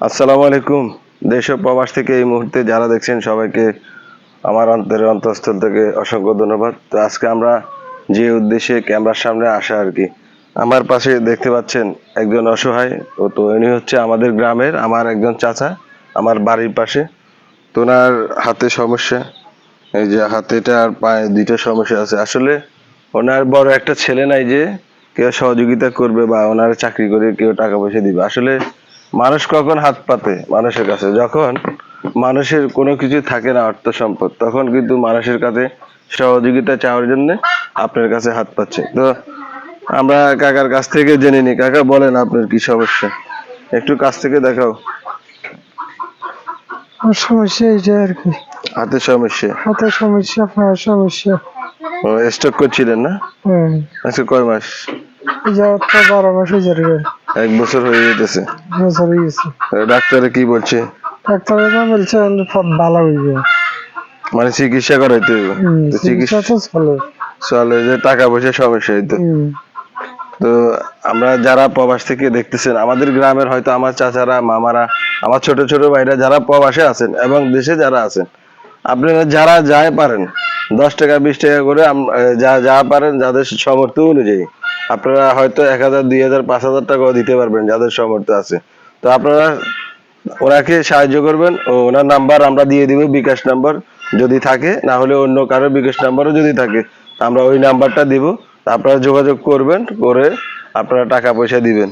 আসসালামু আলাইকুম। দেশ প্রবাস থেকে এই মুহূর্তে যারা দেখছেন সবাইকে আমার অন্তরের অন্তঃস্থল থেকে অসংখ্য ধন্যবাদ। তো আজকে আমরা যে উদ্দেশ্যে ক্যামেরার সামনে আসা আর কি, আমার পাশে দেখতে পাচ্ছেন একজন অসহায় ও তো ইনি হচ্ছে আমাদের গ্রামের আমার একজন চাচা, আমার বাড়ির পাশে। তো ওনার হাতে সমস্যা, এই যে হাতেটা আর পায়ে দুইটা সমস্যা আছে। আসলে ওনার বড় একটা ছেলে নাই যে কেউ সহযোগিতা করবে বা ওনার চাকরি করে কেউ টাকা পয়সা দিবে। আসলে মানুষ কখন হাত পাতে? মানুষের কাছে। যখন মানুষের কোনো কিছু থাকে না অর্থ সম্পদ তখন কিন্তু মানুষের কাছে সহযোগিতা চাওয়ার জন্য আপনার কাছে হাত পাচ্ছে। তো আমরা কাকার কাছ থেকে জেনে নিই। কাকা বলেন আপনার কি সমস্যা? একটু কাছ থেকে দেখাও। সমস্যা এইটা আর কি। হাতের সমস্যা? হাতের সমস্যা পায়ের সমস্যা। স্টক করছিলেন না? হ্যাঁ। আজকে কয় মাস? যাওয়ার তো বারো মাস হয়ে যাবে এক বছর হয়ে যেতেছে বছর হয়ে গেছে। ডাক্তারে কি বলছে? ডাক্তার বলছে ভালো হইবে। মানে চিকিৎসা করাইতে হইবে। চিকিৎসা চিকিৎসা তো চলে। চলে যে টাকা পয়সা সমস্যা হইতো। তো আমরা যারা প্রবাস থেকে দেখতেছেন আমাদের গ্রামের হয়তো আমার চাচারা মামারা আমার ছোট ছোট ভাইরা যারা প্রবাসে আছেন এবং দেশে যারা আছেন আপনারা যারা যায় পারেন দশ টাকা বিশ টাকা করে যা যা পারেন যাদের সামর্থ্য অনুযায়ী। আপনারা হয়তো এক হাজার, দুই হাজার, পাঁচ হাজার টাকাও দিতে পারবেন, যাদের সামর্থ্য আছে। তো আপনারা, ওনাকে সাহায্য করবেন, ও ওনার নাম্বার আমরা দিয়ে দিব, বিকাশ নাম্বার যদি থাকে, না হলে অন্য কারও বিকাশ নাম্বারও যদি থাকে আমরা ওই নাম্বারটা দিব আপনারা যোগাযোগ করবেন, করে আপনারা টাকা পয়সা দিবেন।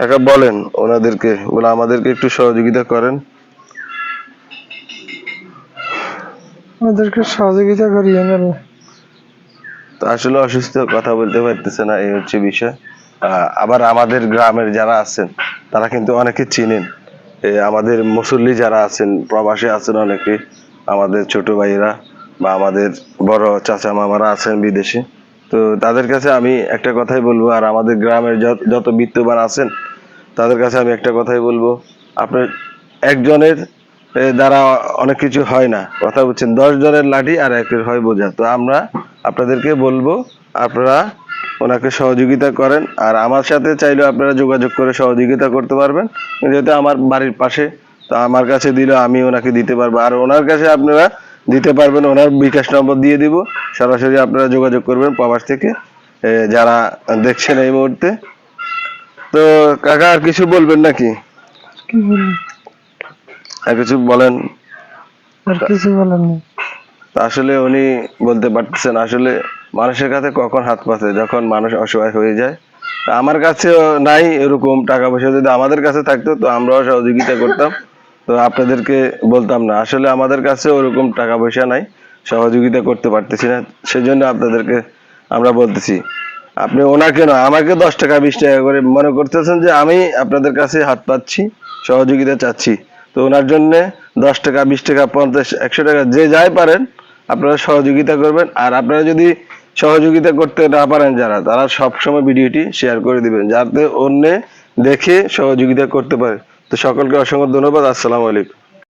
টাকা বলেন ওনাদেরকে, বলে আমাদেরকে একটু সহযোগিতা করেন। আমাদেরকে সহযোগিতা করি আমরা তো আসলে অসুস্থ কথা বলতে পারতেছে না, এই হচ্ছে বিষয়। আবার আমাদের গ্রামের যারা আছেন, তারা কিন্তু অনেকে চিনেন। আমাদের মুসল্লি যারা আছেন, প্রবাসে আছেন অনেকে, আমাদের ছোট ভাইরা বা আমাদের বড় চাচা মামারা আছেন বিদেশে। তো তাদের কাছে আমি একটা কথাই বলব, আর আমাদের গ্রামের যত বিত্তবান আছেন, তাদের কাছে আমি একটা কথাই বলব। আপনার একজনের দ্বারা অনেক কিছু হয় না। কথা বলছেন, দশ জনের লাঠি আর একের হয় বোঝা। তো আমরা আপনাদেরকে বলব আপনারা ওনাকে সহযোগিতা করেন আর আমার সাথে চাইলেও আপনারা যোগাযোগ করে সহযোগিতা করতে পারবেন। যেহেতু আমার বাড়ির পাশে তো আমার কাছে দিলে আমি ওনাকে দিতে পারব। আর ওনার কাছে আপনারা দিতে পারবেন ওনার বিকাশ নম্বর দিয়ে দিব। সরাসরি আপনারা যোগাযোগ করবেন প্রবাস থেকে যারা দেখছেন এই মুহূর্তে। তো কাকা আর কিছু বলবেন নাকি? আর কিছু বলেন? আর কিছু তা আসলে উনি বলতে পারতেছেন, আসলে মানুষের কাছে কখন হাত পাতে যখন মানুষ অসহায় হয়ে যায়। আমার কাছেও নাই এরকম টাকা পয়সা, যদি আমাদের কাছে থাকতো, তো আমরাও সহযোগিতা করতাম। তো আপনাদেরকে বলতাম না, আসলে আমাদের কাছে ওরকম টাকা পয়সা নাই, সহযোগিতা করতে পারতেছি না, সেজন্য আপনাদেরকে আমরা বলতেছি। আপনি ওনাকে না, আমাকে দশ টাকা, বিশ টাকা করে মনে করতেছেন যে আমি আপনাদের কাছে হাত পাচ্ছি, সহযোগিতা চাচ্ছি। তো ওনার জন্যে দশ টাকা, বিশ টাকা, পঞ্চাশ, একশো টাকা, যে যাই পারেন আপনারা সহযোগিতা করবেন। আর আপনারা যদি সহযোগিতা করতে না পারেন যারা, তারা সবসময় ভিডিওটি শেয়ার করে দিবেন, যাতে অন্য দেখে সহযোগিতা করতে পারে। তো সকলকে অসংখ্য ধন্যবাদ। আসসালামু আলাইকুম।